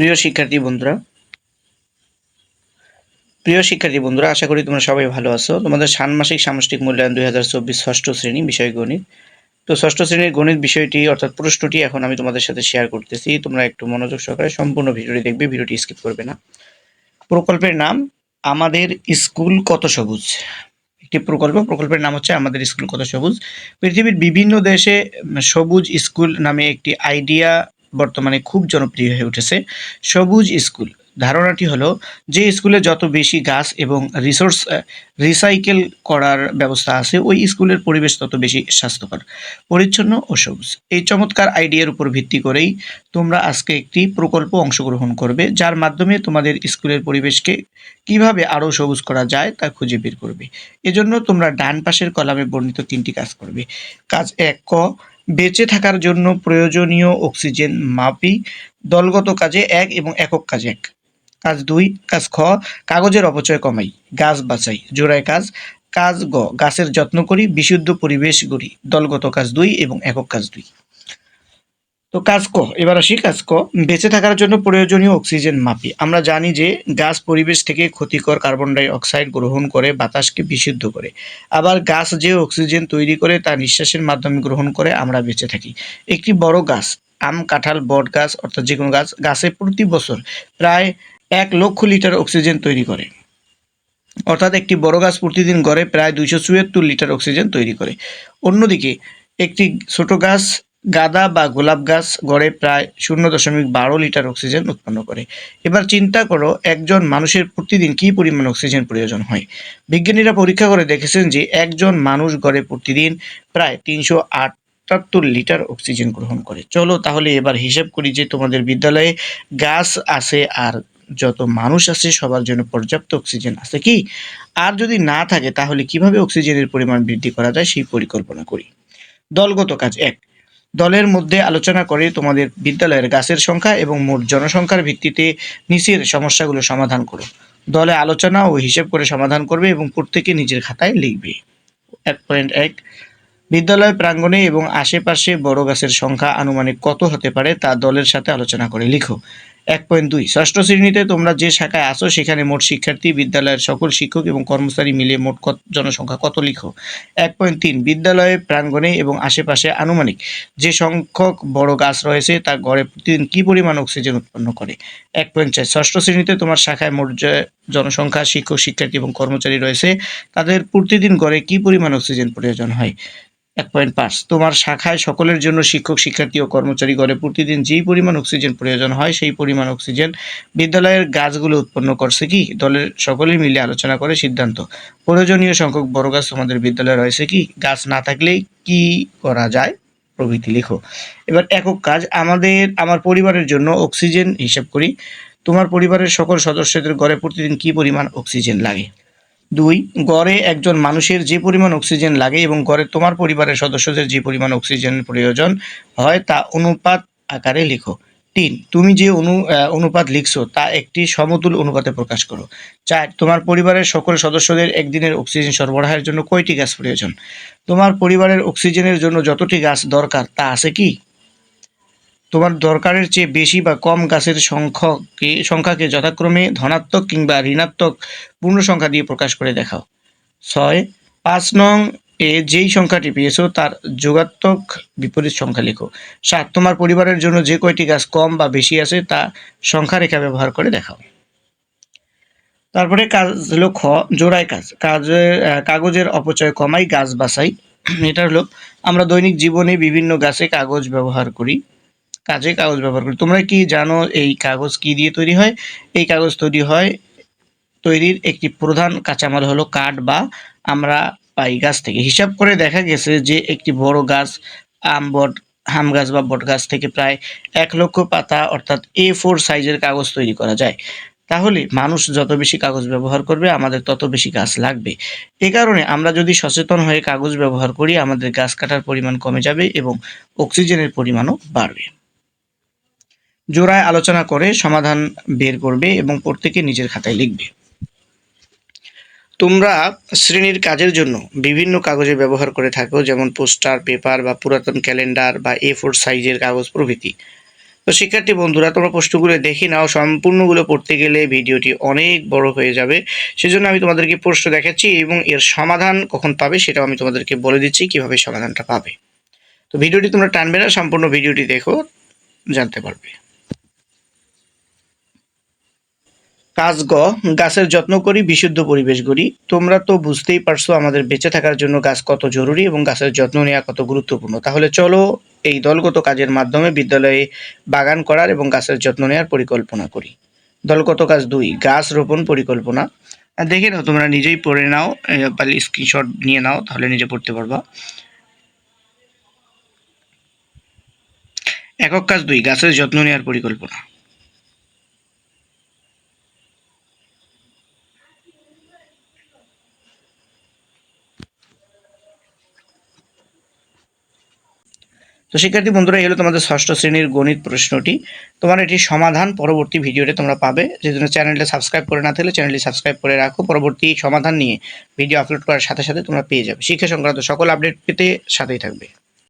প্রিয় শিক্ষার্থী বন্ধুরা, প্রিয় শিক্ষার্থী বন্ধুরা, আশা করি তোমরা সবাই ভালো আছো। তোমাদের ষান্মাসিক সামষ্টিক মূল্যায়ন দুই হাজার চব্বিশ ষষ্ঠ শ্রেণি বিষয় গণিত। তো ষষ্ঠ শ্রেণির গণিত বিষয়টি, অর্থাৎ প্রশ্নটি এখন আমি তোমাদের সাথে শেয়ার করতেছি। তোমরা একটু মনোযোগ সহকারে সম্পূর্ণ ভিডিওটি দেখবে, ভিডিওটি স্কিপ করবে না। প্রকল্পের নাম, আমাদের স্কুল কত সবুজ? একটি প্রকল্প, প্রকল্পের নাম হচ্ছে আমাদের স্কুল কত সবুজ? পৃথিবীর বিভিন্ন দেশে সবুজ স্কুল নামে একটি আইডিয়া বর্তমানে খুব জনপ্রিয় হয়ে উঠেছে সবুজ স্কুল। ধারণাটি হলো যে স্কুলে যত বেশি গাছ এবং রিসোর্স রিসাইকেল করার ব্যবস্থা আছে, ওই স্কুলের পরিবেশ তত বেশি স্বাস্থ্যকর, পরিচ্ছন্ন ও সবুজ। এই চমৎকার আইডিয়ার উপর ভিত্তি করেই তোমরা আজকে একটি প্রকল্প অংশগ্রহণ করবে, যার মাধ্যমে তোমাদের স্কুলের পরিবেশকে কীভাবে আরও সবুজ করা যায় তা খুঁজে বের করবে। এজন্য তোমরা ডান পাশের কলামে বর্ণিত তিনটি কাজ করবে। কাজ এক ক বেঁচে থাকার জন্য প্রয়োজনীয় অক্সিজেন মাপি, দলগত কাজে এক এবং একক কাজে এক। কাজ দুই, কাজ খ, কাগজের অপচয় কমাই, গাছ বাঁচাই জোড়ায় কাজ কাজ গ, গাছের যত্ন করি, বিশুদ্ধ পরিবেশ গড়ি, দলগত কাজ দুই এবং একক কাজ দুই। তো কাজ ক, এবার আসি কাজ ক। বেঁচে থাকার জন্য প্রয়োজনীয় অক্সিজেন মাপি। আমরা জানি যে গাছ পরিবেশ থেকে ক্ষতিকর কার্বন ডাই অক্সাইড গ্রহণ করে, বাতাসকে বিশুদ্ধ করে। আবার গাছ যে অক্সিজেন তৈরি করে, তা নিঃশ্বাসের মাধ্যমে গ্রহণ করে, আমরা বেঁচে থাকি। একটি বড় গাছ, আম, কাঁঠাল, বট গাছ, অর্থাৎ যে কোনো গাছ, গাছে প্রতি বছর প্রায় এক লক্ষ লিটার অক্সিজেন তৈরি করে। অর্থাৎ একটি বড় গাছ প্রতিদিন গড়ে প্রায় দুইশো চুয়াত্তর লিটার অক্সিজেন তৈরি করে। অন্যদিকে, একটি ছোট গাছ গাঁদা বা গোলাপ গাছ গড়ে প্রায় শূন্য দশমিক বারো লিটার অক্সিজেন উৎপন্ন করে। এবার চিন্তা করো, একজন মানুষের প্রতিদিন কী পরিমাণ অক্সিজেন প্রয়োজন হয়? বিজ্ঞানীরা পরীক্ষা করে দেখেছেন যে একজন মানুষ গড়ে প্রতিদিন প্রায় তিনশো আটাত্তর লিটার অক্সিজেন গ্রহণ করে। চলো তাহলে এবার হিসাব করি যে তোমাদের বিদ্যালয়ে গাছ আছে আর যত মানুষ আছে সবার জন্য পর্যাপ্ত অক্সিজেন আছে কি? আর যদি না থাকে তাহলে কীভাবে অক্সিজেনের পরিমাণ বৃদ্ধি করা যায় সেই পরিকল্পনা করি। দলগত কাজ এক দলের মধ্যে আলোচনা করে তোমাদের বিদ্যালয়ের গাছের সংখ্যা এবং মোট জনসংখ্যার ভিত্তিতে নিচের সমস্যাগুলো সমাধান করো। দলে আলোচনা ও হিসেব করে সমাধান করবে এবং প্রত্যেকে নিজের খাতায় লিখবে। এক পয়েন্ট এক, বিদ্যালয় প্রাঙ্গণে এবং আশেপাশে বড় গাছের সংখ্যা আনুমানিক কত হতে পারে তা দলের সাথে আলোচনা করে লিখো। এক পয়েন্ট দুই। ষষ্ঠ শ্রেণীতে তোমরা যে শাখায় আসো সেখানে মোট শিক্ষার্থী, বিদ্যালয়ের সকল শিক্ষক এবং কর্মচারী মিলিয়ে মোট জনসংখ্যা কত লিখো? এক পয়েন্ট তিন, বিদ্যালয়ে প্রাঙ্গণে এবং আশেপাশে আনুমানিক যে সংখ্যক বড় গাছ রয়েছে তা গড়ে প্রতিদিন কী পরিমাণ অক্সিজেন উৎপন্ন করে? এক পয়েন্ট চার, ষষ্ঠ শ্রেণীতে তোমার শাখায় মোট জনসংখ্যা, শিক্ষক, শিক্ষার্থী এবং কর্মচারী রয়েছে, তাদের প্রতিদিন গড়ে কী পরিমাণ অক্সিজেন প্রয়োজন হয়? এক পয়েন্ট পাঁচ তোমার শাখায় সকলের জন্য শিক্ষক, শিক্ষার্থী ও কর্মচারী গড়ে প্রতিদিন যেই পরিমাণ অক্সিজেন প্রয়োজন হয়, সেই পরিমাণ অক্সিজেন বিদ্যালয়ের গাছগুলো উৎপন্ন করছে কি? দলের সকলেই মিলে আলোচনা করে সিদ্ধান্ত। প্রয়োজনীয় সংখ্যক বড় গাছ তোমাদের বিদ্যালয়ে রয়েছে কি? গাছ না থাকলে কি করা যায়? প্রভৃতি লিখো। এবার একক কাজ, আমাদের, আমার পরিবারের জন্য অক্সিজেন হিসাব করি। তোমার পরিবারের সকল সদস্যদের গড়ে প্রতিদিন কি পরিমাণ অক্সিজেন লাগে? দুই, গড়ে একজন মানুষের যে পরিমাণ অক্সিজেন লাগে এবং গড়ে তোমার পরিবারের সদস্যদের যে পরিমাণ অক্সিজেন প্রয়োজন হয় তা অনুপাত আকারে লিখো। তিন, তুমি যে অনু অনুপাত লিখছো তা একটি সমতুল অনুপাতে প্রকাশ করো। চার, তোমার পরিবারের সকল সদস্যদের একদিনের অক্সিজেন সরবরাহের জন্য কয়টি গাছ প্রয়োজন? তোমার পরিবারের অক্সিজেনের জন্য যতটি গাছ দরকার তা আছে কি? তোমার দরকারের চেয়ে বেশি বা কম গাছের সংখ্যকে সংখ্যাকে যথাক্রমে ধনাত্মক কিংবা ঋণাত্মক পূর্ণ সংখ্যা দিয়ে প্রকাশ করে দেখাও। ছয় পাঁচ নং এ যেই সংখ্যাটি পেয়েছ তার যোগাত্মক বিপরীত সংখ্যা লেখো। সাত তোমার পরিবারের জন্য যে কয়টি গাছ কম বা বেশি আছে তা সংখ্যা রেখা ব্যবহার করে দেখাও। তারপরে কাজ হলো খ জোড়ায় কাজ আহ, কাগজের অপচয় কমাই গাছ বাছাই। এটা হলো আমরা দৈনিক জীবনে বিভিন্ন গাছে কাগজ ব্যবহার করি। কাজে কাগজ ব্যবহার করি। তোমরা কি জানো এই কাগজ কি দিয়ে তৈরি হয়? এই কাগজ তৈরি হয়, তৈরির একটি প্রধান কাঁচামাল হলো কাঠ বা আমরা পাই গাছ থেকে। হিসাব করে দেখা গেছে যে একটি বড় গাছ, আম বট হাম গাছ বা বট গাছ থেকে প্রায় এক লক্ষ পাতা অর্থাৎ এ ফোর সাইজের কাগজ তৈরি করা যায়। তাহলে মানুষ যত বেশি কাগজ ব্যবহার করবে, আমাদের তত বেশি গাছ লাগবে। এ কারণে আমরা যদি সচেতন হয়ে কাগজ ব্যবহার করি, আমাদের গাছ কাটার পরিমাণ কমে যাবে এবং অক্সিজেনের পরিমাণও বাড়বে। জোড়ায় আলোচনা করে সমাধান বের করবে এবং প্রত্যেকে নিজের খাতায় লিখবে। তোমরা শ্রেণির কাজের জন্য বিভিন্ন কাগজে ব্যবহার করে থাকো, যেমন পোস্টার, পেপার বা পুরাতন ক্যালেন্ডার বা এ ফোর সাইজের কাগজ প্রভৃতি। তো শিক্ষার্থী বন্ধুরা, তোমরা প্রশ্নগুলো দেখে নাও, সম্পূর্ণগুলো পড়তে গেলে ভিডিওটি অনেক বড় হয়ে যাবে। সেজন্য আমি তোমাদেরকে প্রশ্ন দেখাচ্ছি এবং এর সমাধান কখন পাবে সেটাও আমি তোমাদেরকে বলে দিচ্ছি, কীভাবে সমাধানটা পাবে। তো ভিডিওটি তোমরা টানবে না, সম্পূর্ণ ভিডিওটি দেখো, জানতে পারবে। কাজ গ, গাছের যত্ন করি, বিশুদ্ধ পরিবেশ গড়ি। তোমরা তো বুঝতেই পারছ আমাদের বেঁচে থাকার জন্য গাছ কত জরুরি এবং গাছের যত্ন নেওয়া কত গুরুত্বপূর্ণ। তাহলে চলো এই দলগত কাজের মাধ্যমে বিদ্যালয়ে বাগান করার এবং গাছের যত্ন নেওয়ার পরিকল্পনা করি। দলগত কাজ দুই, গাছ রোপণ পরিকল্পনা। দেখে নাও, তোমরা নিজেই পড়ে নাও বা স্ক্রিনশট নিয়ে নাও, তাহলে নিজে পড়তে পারবা। একক কাজ দুই, গাছের যত্ন নেওয়ার পরিকল্পনা। তো শিক্ষার্থী বন্ধুরা, এই হলো তোমাদের ষষ্ঠ শ্রেণির গণিত প্রশ্নটি। তোমার এটি সমাধান পরবর্তী ভিডিওতে তোমরা পাবে। যে জন্য চ্যানেলটা সাবস্ক্রাইব করে না থাকলে চ্যানেলটি সাবস্ক্রাইব করে রাখো। পরবর্তী সমাধান নিয়ে ভিডিও আপলোড করার সাথে সাথে তোমরা পেয়ে যাবে। শিক্ষা সংক্রান্ত সকল আপডেট পেতে সাথেই থাকবে।